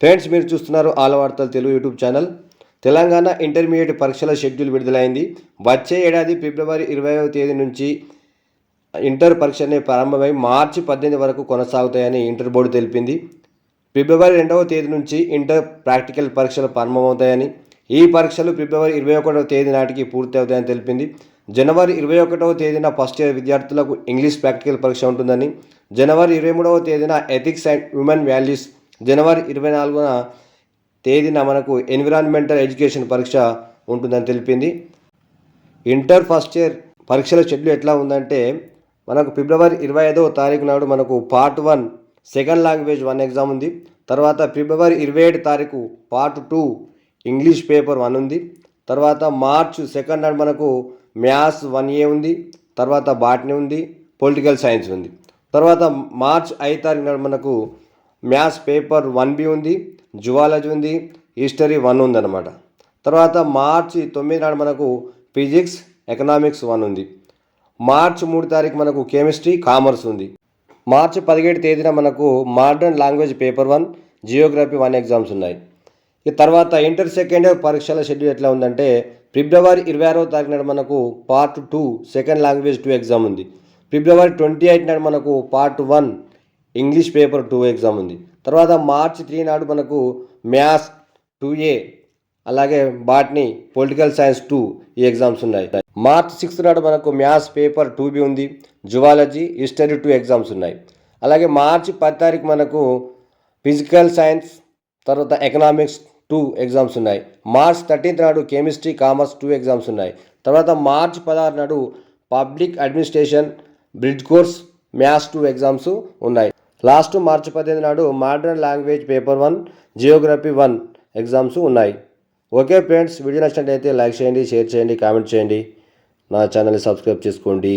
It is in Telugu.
ఫ్రెండ్స్ మీరు చూస్తున్నారు ఆల వార్తలు Telugu YouTube channel. Telangana intermediate పరీక్షల షెడ్యూల్ విడుదలైంది. వచ్చే ఏడాది ఫిబ్రవరి ఇరవైవ తేదీ నుంచి ఇంటర్ పరీక్షనే ప్రారంభమై మార్చి పద్దెనిమిది వరకు కొనసాగుతాయని ఇంటర్ బోర్డు తెలిపింది. ఫిబ్రవరి రెండవ తేదీ నుంచి ఇంటర్ ప్రాక్టికల్ పరీక్షలు ప్రారంభమవుతాయని ఈ పరీక్షలు ఫిబ్రవరి ఇరవై ఒకటవ తేదీ నాటికి పూర్తి అవుతాయని తెలిపింది. జనవరి ఇరవై ఒకటవ తేదీన ఫస్ట్ ఇయర్ విద్యార్థులకు ఇంగ్లీష్ ప్రాక్టికల్ పరీక్ష ఉంటుందని జనవరి ఇరవై మూడవ తేదీన ఎథిక్స్ అండ్ హ్యూమన్ వాల్యూస్ జనవరి ఇరవై నాలుగున తేదీన మనకు ఎన్విరాన్మెంటల్ ఎడ్యుకేషన్ పరీక్ష ఉంటుందని తెలిపింది. ఇంటర్ ఫస్ట్ ఇయర్ పరీక్షల షెడ్యూల్ ఎట్లా ఉందంటే మనకు ఫిబ్రవరి ఇరవై ఐదవ తారీఖు నాడు మనకు part one second language one exam ఉంది. తర్వాత ఫిబ్రవరి ఇరవై ఏడు తారీఖు part two English paper one ఉంది. తర్వాత మార్చ్ సెకండ్ నాడు మనకు మ్యాథ్స్ వన్ ఏ ఉంది. తర్వాత బాటనీ ఉంది. పొలిటికల్ సైన్స్ ఉంది. తర్వాత మార్చ్ ఐదు తారీఖు నాడు మనకు మ్యాథ్స్ పేపర్ వన్ బి ఉంది జువాలజీ ఉంది హిస్టరీ వన్ ఉందన్నమాట. తర్వాత మార్చి తొమ్మిది నాడు మనకు ఫిజిక్స్ ఎకనామిక్స్ వన్ ఉంది. మార్చి మూడు తారీఖు మనకు కెమిస్ట్రీ కామర్స్ ఉంది. మార్చి పదిహేడు తేదీన మనకు modern language paper one geography one exams ఉన్నాయి. ఈ తర్వాత ఇంటర్ సెకండ్ ఇయర్ పరీక్షల షెడ్యూల్ ఎట్లా ఉందంటే ఫిబ్రవరి ఇరవై ఆరవ తారీఖు నాడు మనకు part two second language two exam ఉంది. ఫిబ్రవరి ట్వంటీ ఎయిట్ నాడు మనకు part one English paper two exam ఉంది. తర్వాత మార్చ్ త్రీ నాడు మనకు మ్యాథ్స్ టూ ఏ అలాగే బాట్నీ పొలిటికల్ సైన్స్ టూ ఈ ఎగ్జామ్స్ ఉన్నాయి. మార్చ్ సిక్స్త్ నాడు మనకు మ్యాథ్స్ పేపర్ టూ బి ఉంది. జువాలజీ హిస్టరీ టూ ఎగ్జామ్స్ ఉన్నాయి. అలాగే మార్చి పది తారీఖు మనకు ఫిజికల్ సైన్స్ తర్వాత ఎకనామిక్స్ టూ ఎగ్జామ్స్ ఉన్నాయి. మార్చ్ థర్టీన్త్ నాడు కెమిస్ట్రీ కామర్స్ టూ ఎగ్జామ్స్ ఉన్నాయి. తర్వాత మార్చ్ పదహారు నాడు public administration bridge course maths two exams ఉన్నాయి. లాస్ట్ మార్చి పద్దెనిమిది నాడు modern language paper one geography one exams ఉన్నాయి. ఓకే ఫ్రెండ్స్ వీడియో నచ్చినట్లయితే లైక్ చేయండి షేర్ చేయండి కామెంట్ చేయండి. నా ఛానల్ని సబ్స్క్రైబ్ చేసుకోండి.